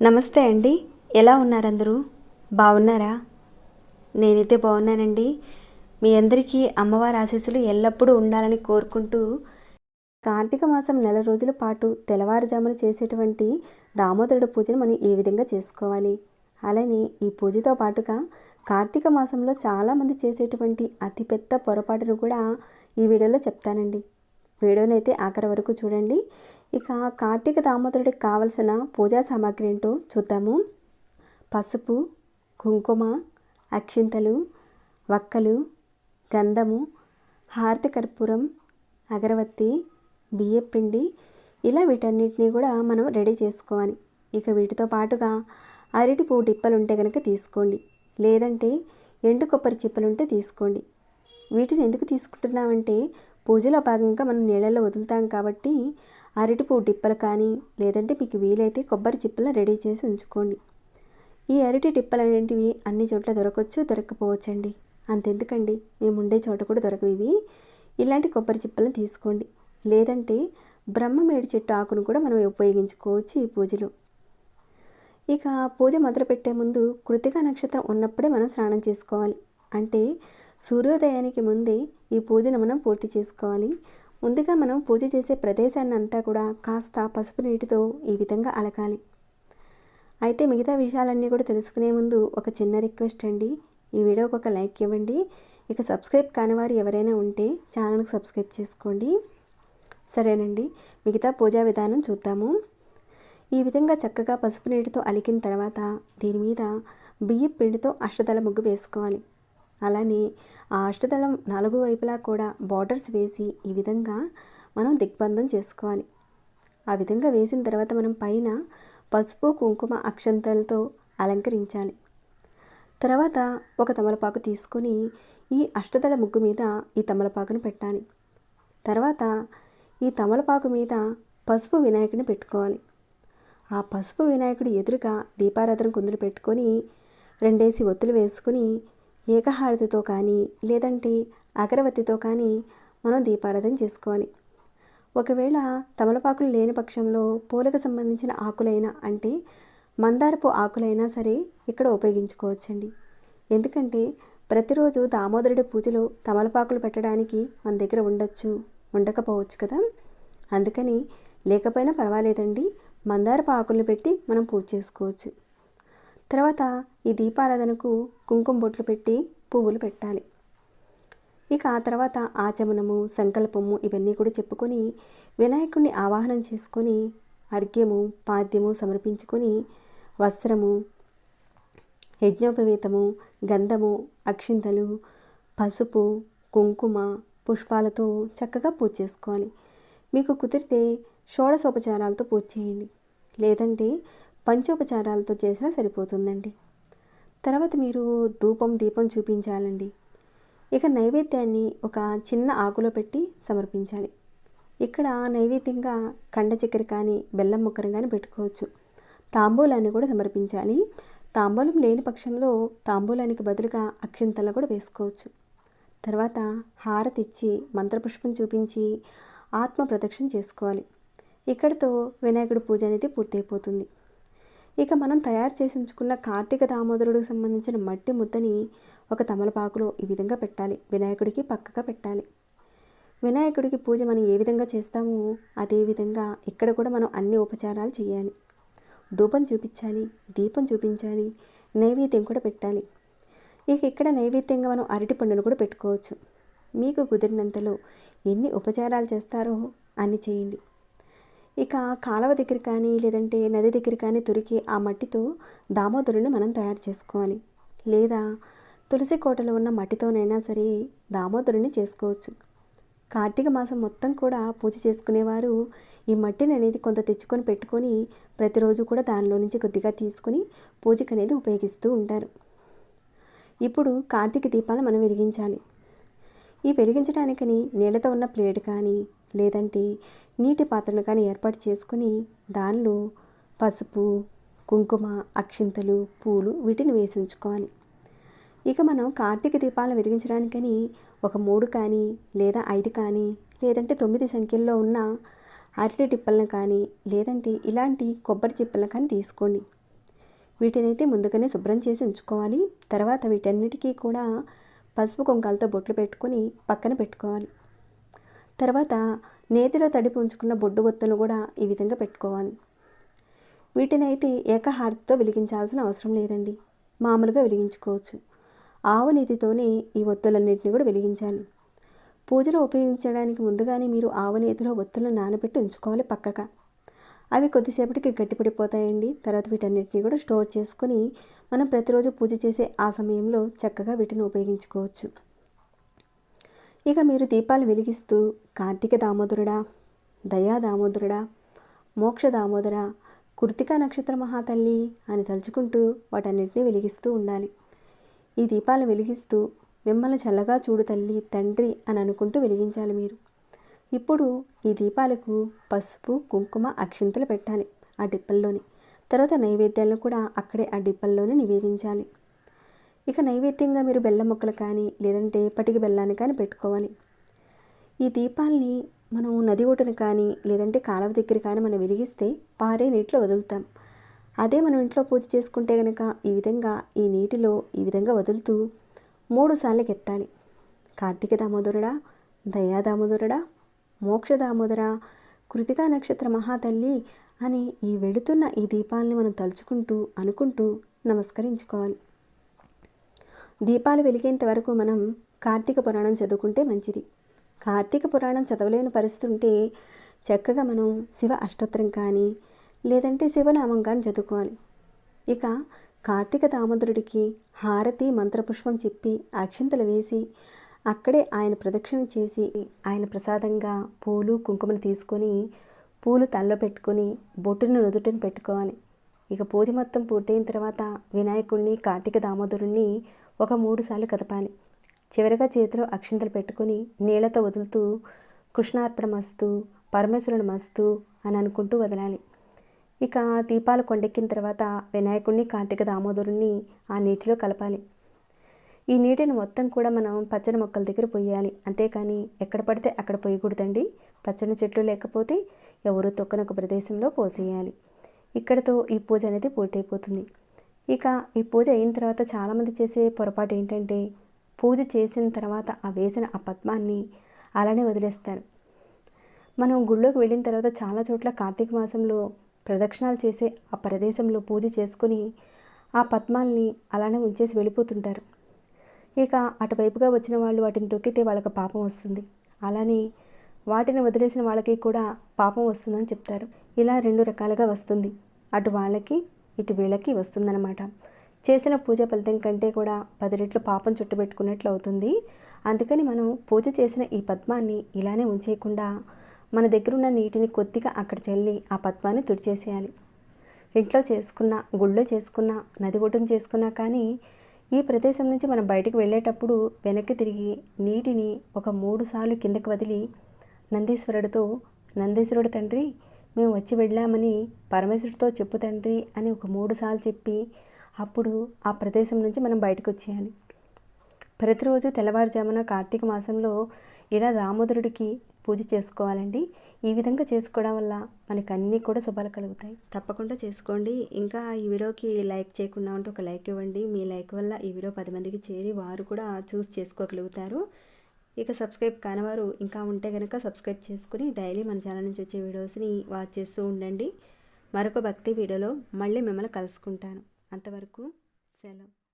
నమస్తే అండి. ఎలా ఉన్నారు అందరూ బాగున్నారా? నేనైతే బాగున్నానండి. మీ అందరికీ అమ్మవారి ఆశీస్సులు ఎల్లప్పుడూ ఉండాలని కోరుకుంటూ కార్తీక మాసం నెల రోజుల పాటు తెల్లవారుజామున చేసేటువంటి దామోదరుడు పూజను మనం ఏ విధంగా చేసుకోవాలి. అలానే ఈ పూజతో పాటుగా కార్తీక మాసంలో చాలామంది చేసేటువంటి అతిపెద్ద పొరపాటును కూడా ఈ వీడియోలో చెప్తానండి. వీడియోనైతే ఆఖరి వరకు చూడండి. ఇక కార్తీక దామోదరుడికి కావలసిన పూజా సామాగ్రి ఏంటో చూద్దాము. పసుపు కుంకుమ అక్షింతలు వక్కలు గంధము హారతి కర్పూరం అగరవత్తి బియ్యపిండి ఇలా వీటన్నిటిని కూడా మనం రెడీ చేసుకోవాలి. ఇక వీటితో పాటుగా అరటి పువ్వు డిప్పలు ఉంటే కనుక తీసుకోండి. లేదంటే ఎండు కొబ్బరి చిప్పలు ఉంటే తీసుకోండి. వీటిని ఎందుకు తీసుకుంటున్నామంటే పూజలో భాగంగా మనం నీళ్ళల్లో వదులుతాం కాబట్టి అరటి పువ్వు కానీ లేదంటే మీకు వీలైతే కొబ్బరి చిప్పలు రెడీ చేసి ఉంచుకోండి. ఈ అరటి టిప్పలు అనేటివి అన్ని చోట్ల దొరకవచ్చు దొరకపోవచ్చండి. అంతెందుకండి? మేము ఉండే చోట కూడా దొరకవు ఇవి. ఇలాంటి కొబ్బరి చిప్పలను తీసుకోండి. లేదంటే బ్రహ్మమేడి చెట్టు ఆకును కూడా మనం ఉపయోగించుకోవచ్చు ఈ పూజలో. ఇక పూజ మొదలుపెట్టే ముందు కృతిక నక్షత్రం ఉన్నప్పుడే మనం స్నానం చేసుకోవాలి. అంటే సూర్యోదయానికి ముందే ఈ పూజను మనం పూర్తి చేసుకోవాలి. ముందుగా మనం పూజ చేసే ప్రదేశాన్ని అంతా కూడా కాస్త పసుపు నీటితో ఈ విధంగా అలకాలి. అయితే మిగతా విషయాలన్నీ కూడా తెలుసుకునే ముందు ఒక చిన్న రిక్వెస్ట్ అండి. ఈ వీడియోకి ఒక లైక్ ఇవ్వండి. ఇక సబ్స్క్రైబ్ కాని వారు ఎవరైనా ఉంటే ఛానల్కి సబ్స్క్రైబ్ చేసుకోండి. సరేనండి. మిగతా పూజా విధానం చూద్దాము. ఈ విధంగా చక్కగా పసుపు నీటితో అలికిన తర్వాత దీని మీద బియ్యం పిండితో అష్టదళ ముగ్గు వేసుకోవాలి. అలానే ఆ అష్టదళం నాలుగు వైపులా కూడా బార్డర్స్ వేసి ఈ విధంగా మనం దిగ్బంధం చేసుకోవాలి. ఆ విధంగా వేసిన తర్వాత మనం పైన పసుపు కుంకుమ అక్షంతలతో అలంకరించాలి. తర్వాత ఒక తమలపాకు తీసుకొని ఈ అష్టదళ ముగ్గు మీద ఈ తమలపాకును పెట్టాలి. తర్వాత ఈ తమలపాకు మీద పసుపు వినాయకుని పెట్టుకోవాలి. ఆ పసుపు వినాయకుడి ఎదురుగా దీపారాధన కుందులు పెట్టుకొని రెండేసి ఒత్తులు వేసుకుని ఏకహారతితో కానీ లేదంటే అగరవత్తితో కానీ మనం దీపారాధన చేసుకోవాలి. ఒకవేళ తమలపాకులు లేని పక్షంలో పూలకు సంబంధించిన ఆకులైనా అంటే మందారపు ఆకులైనా సరే ఇక్కడ ఉపయోగించుకోవచ్చండి. ఎందుకంటే ప్రతిరోజు దామోదరుడి పూజలో తమలపాకులు పెట్టడానికి మన దగ్గర ఉండొచ్చు ఉండకపోవచ్చు కదా. అందుకని లేకపోయినా పర్వాలేదండి. మందార పాకులు పెట్టి మనం పూజ చేసుకోవచ్చు. తర్వాత ఈ దీపారాధనకు కుంకుమ బొట్లు పెట్టి పువ్వులు పెట్టాలి. ఇక ఆ తర్వాత ఆచమనము సంకల్పము ఇవన్నీ కూడా చెప్పుకొని వినాయకుడిని ఆవాహనం చేసుకొని అర్ఘ్యము పాద్యము సమర్పించుకొని వస్త్రము యజ్ఞోపవీతము గంధము అక్షింతలు పసుపు కుంకుమ పుష్పాలతో చక్కగా పూజ చేసుకోవాలి. మీకు కుదిరితే షోడశోపచారాలతో పూజ చేయండి. లేదంటే పంచోపచారాలతో చేసినా సరిపోతుందండి. తర్వాత మీరు ధూపం దీపం చూపించాలండి. ఇక నైవేద్యాన్ని ఒక చిన్న ఆకులో పెట్టి సమర్పించాలి. ఇక్కడ నైవేద్యంగా కండ చక్కెర కానీ బెల్లం ముక్కరం కానీ పెట్టుకోవచ్చు. తాంబూలాన్ని కూడా సమర్పించాలి. తాంబూలం లేని పక్షంలో తాంబూలానికి బదులుగా అక్షింతలు కూడా వేసుకోవచ్చు. తర్వాత హారతిచ్చి మంత్రపుష్పం చూపించి ఆత్మ ప్రదక్షిణ చేసుకోవాలి. ఇక్కడితో వినాయకుడి పూజ అనేది పూర్తయిపోతుంది. ఇక మనం తయారు చేసి ఉంచుకున్న కార్తీక దామోదరుడికి సంబంధించిన మట్టి ముద్దని ఒక తమలపాకులో ఈ విధంగా పెట్టాలి. వినాయకుడికి పక్కగా పెట్టాలి. వినాయకుడికి పూజ మనం ఏ విధంగా చేస్తామో అదే విధంగా ఇక్కడ కూడా మనం అన్ని ఉపచారాలు చేయాలి. ధూపం చూపించాలి దీపం చూపించాలి నైవేద్యం కూడా పెట్టాలి. ఇక ఇక్కడ నైవేద్యంగా మనం అరటి పండును కూడా పెట్టుకోవచ్చు. మీకు కుదిరినంతలో ఎన్ని ఉపచారాలు చేస్తారో అన్ని చేయండి. ఇక కాలువ దగ్గర కానీ లేదంటే నది దగ్గర కానీ దొరికే ఆ మట్టితో దామోదరుని మనం తయారు చేసుకోవాలి. లేదా తులసి కోటలో ఉన్న మట్టితోనైనా సరే దామోదరుని చేసుకోవచ్చు. కార్తీక మాసం మొత్తం కూడా పూజ చేసుకునేవారు ఈ మట్టిని అనేది కొంత తెచ్చుకొని పెట్టుకొని ప్రతిరోజు కూడా దానిలో నుంచి కొద్దిగా తీసుకుని పూజకు అనేది ఉపయోగిస్తూ ఉంటారు. ఇప్పుడు కార్తీక దీపాలు మనం వెలిగించాలి. ఈ వెలిగించడానికని నీళ్ళతో ఉన్న ప్లేట్ కానీ లేదంటే నీటి పాత్రను కానీ ఏర్పాటు చేసుకుని దానిలో పసుపు కుంకుమ అక్షింతలు పూలు వీటిని వేసి ఉంచుకోవాలి. ఇక మనం కార్తీక దీపాలను వెలిగించడానికని ఒక మూడు కానీ లేదా ఐదు కానీ లేదంటే తొమ్మిది సంఖ్యల్లో ఉన్న అరటి టిప్పలను కానీ లేదంటే ఇలాంటి కొబ్బరి చిప్పలను కానీ తీసుకోండి. వీటినైతే ముందుగానే శుభ్రం చేసి ఉంచుకోవాలి. తర్వాత వీటన్నిటికీ కూడా పసుపు కొంకాలతో బొట్లు పెట్టుకొని పక్కన పెట్టుకోవాలి. తర్వాత నేతిలో తడిపి ఉంచుకున్న బొడ్డు ఒత్తులు కూడా ఈ విధంగా పెట్టుకోవాలి. వీటినైతే ఏకహారతితో వెలిగించాల్సిన అవసరం లేదండి. మామూలుగా వెలిగించుకోవచ్చు. ఆవు నీతితోనే ఈ ఒత్తులన్నింటినీ కూడా వెలిగించాలి. పూజలో ఉపయోగించడానికి ముందుగానే మీరు ఆవు నేతిలో ఒత్తులను నానబెట్టి ఉంచుకోవాలి పక్కగా. అవి కొద్దిసేపటికి గట్టిపడిపోతాయండి. తర్వాత వీటన్నిటిని కూడా స్టోర్ చేసుకొని మనం ప్రతిరోజు పూజ చేసే ఆ సమయంలో చక్కగా వీటిని ఉపయోగించుకోవచ్చు. ఇక మీరు దీపాలు వెలిగిస్తూ కార్తీక దామోదరుడా దయా దామోదరుడా మోక్ష దామోదర కృతికా నక్షత్ర మహాతల్లి అని తలుచుకుంటూ వాటన్నిటిని వెలిగిస్తూ ఉండాలి. ఈ దీపాలు వెలిగిస్తూ మిమ్మల్ని చల్లగా చూడు తల్లి తండ్రి అని అనుకుంటూ వెలిగించాలి మీరు. ఇప్పుడు ఈ దీపాలకు పసుపు కుంకుమ అక్షింతలు పెట్టాలి ఆ డిప్పల్లోని. తర్వాత నైవేద్యాలను కూడా అక్కడే ఆ డిప్పల్లోనే నివేదించాలి. ఇక నైవేద్యంగా మీరు బెల్లం ముక్కలు కానీ లేదంటే పటికి బెల్లాన్ని కానీ పెట్టుకోవాలి. ఈ దీపాల్ని మనం నది ఒడ్డున కానీ లేదంటే కాలువ దగ్గర కానీ మనం వెలిగిస్తే పారే నీటిలో వదులుతాం. అదే మనం ఇంట్లో పూజ చేసుకుంటే కనుక ఈ విధంగా ఈ నీటిలో ఈ విధంగా వదులుతూ మూడు సార్లకి ఎత్తాలి. కార్తీక దామోదరుడా దయా దామోదరుడా మోక్ష దామోదర కృతికా నక్షత్ర మహాతల్లి అని ఈ వెళుతున్న ఈ దీపాలని మనం తలుచుకుంటూ అనుకుంటూ నమస్కరించుకోవాలి. దీపాలు వెలిగేంత వరకు మనం కార్తీక పురాణం చదువుకుంటే మంచిది. కార్తీక పురాణం చదవలేని పరిస్థితి ఉంటే చక్కగా మనం శివ అష్టోత్తరం కానీ లేదంటే శివనామం కానీ చదువుకోవాలి. ఇక కార్తీక దామోదరుడికి హారతి మంత్రపుష్పం చెప్పి అక్షింతలు వేసి అక్కడే ఆయన ప్రదక్షిణ చేసి ఆయన ప్రసాదంగా పూలు కుంకుమను తీసుకొని పూలు తల్లో పెట్టుకొని బొట్టును నుదుటిని పెట్టుకోవాలి. ఇక పూజ మొత్తం పూర్తయిన తర్వాత వినాయకుడిని కార్తీక దామోదరుణ్ణి ఒక మూడుసార్లు కదపాలి. చివరిగా చేతిలో అక్షింతలు పెట్టుకొని నీళ్ళతో వదులుతూ కృష్ణార్పణ మస్తు పరమేశ్వరుని మస్తు అని అనుకుంటూ వదలాలి. ఇక దీపాలు కొండెక్కిన తర్వాత వినాయకుడిని కార్తీక దామోదరుణ్ణి ఆ నీటిలో కలపాలి. ఈ నీటిని మొత్తం కూడా మనం పచ్చని మొక్కల దగ్గర పొయ్యాలి అంతేకాని ఎక్కడ పడితే అక్కడ పొయ్యకూడదండి పచ్చని చెట్లు లేకపోతే ఎవరు తొక్కని ఒక ప్రదేశంలో పోసేయాలి. ఇక్కడతో ఈ పూజ అనేది పూర్తయిపోతుంది. ఇక ఈ పూజ అయిన తర్వాత చాలామంది చేసే పొరపాటు ఏంటంటే పూజ చేసిన తర్వాత ఆ వేసిన ఆ పద్మాన్ని అలానే వదిలేస్తారు. మనం గుళ్ళోకి వెళ్ళిన తర్వాత చాలా చోట్ల కార్తీక మాసంలో ప్రదక్షిణాలు చేసే ఆ ప్రదేశంలో పూజ చేసుకుని ఆ పద్మాల్ని అలానే ఉంచేసి వెళ్ళిపోతుంటారు. ఇక అటువైపుగా వచ్చిన వాళ్ళు వాటిని తొక్కితే వాళ్ళకి పాపం వస్తుంది. అలానే వాటిని వదిలేసిన వాళ్ళకి కూడా పాపం వస్తుందని చెప్తారు. ఇలా రెండు రకాలుగా వస్తుంది. అటు వాళ్ళకి ఇటు వీళ్ళకి వస్తుందన్నమాట. చేసిన పూజ ఫలితం కంటే కూడా పది రెట్లు పాపం చుట్టుపెట్టుకున్నట్లు అవుతుంది. అందుకని మనం పూజ చేసిన ఈ పద్మాన్ని ఇలానే ఉంచేయకుండా మన దగ్గర ఉన్న నీటిని కొద్దిగా అక్కడ చల్లి ఆ పద్మాన్ని తుడిచేసేయాలి. ఇంట్లో చేసుకున్న గుళ్ళో చేసుకున్న నది ఒడ్డున చేసుకున్నా కానీ ఈ ప్రదేశం నుంచి మనం బయటికి వెళ్ళేటప్పుడు వెనక్కి తిరిగి నీటిని ఒక మూడు సార్లు కిందకు వదిలి నందీశ్వరుడితో నందీశ్వరుడు తండ్రి మేము వచ్చి వెళ్ళామని పరమేశ్వరుడితో చెప్పు తండ్రి అని ఒక మూడు సార్లు చెప్పి అప్పుడు ఆ ప్రదేశం నుంచి మనం బయటకు వచ్చేయాలి. ప్రతిరోజు తెల్లవారుజామున కార్తీక మాసంలో ఇలా దామోదరుడికి పూజ చేసుకోవాలండి. ఈ విధంగా చేసుకోవడం వల్ల మనకు అన్నీ కూడా శుభాలు కలుగుతాయి. తప్పకుండా చేసుకోండి. ఇంకా ఈ వీడియోకి లైక్ చేయకుండా ఉంటే ఒక లైక్ ఇవ్వండి. మీ లైక్ వల్ల ఈ వీడియో పది మందికి చేరి వారు కూడా చూస్ చేసుకోగలుగుతారు. ఇక సబ్స్క్రైబ్ కానివారు ఇంకా ఉంటే కనుక సబ్స్క్రైబ్ చేసుకుని డైలీ మన ఛానల్ నుంచి వచ్చే వీడియోస్ని వాచ్ చేస్తూ ఉండండి. మరొక భక్తి వీడియోలో మళ్ళీ మిమ్మల్ని కలుసుకుంటాను. అంతవరకు సెలవు.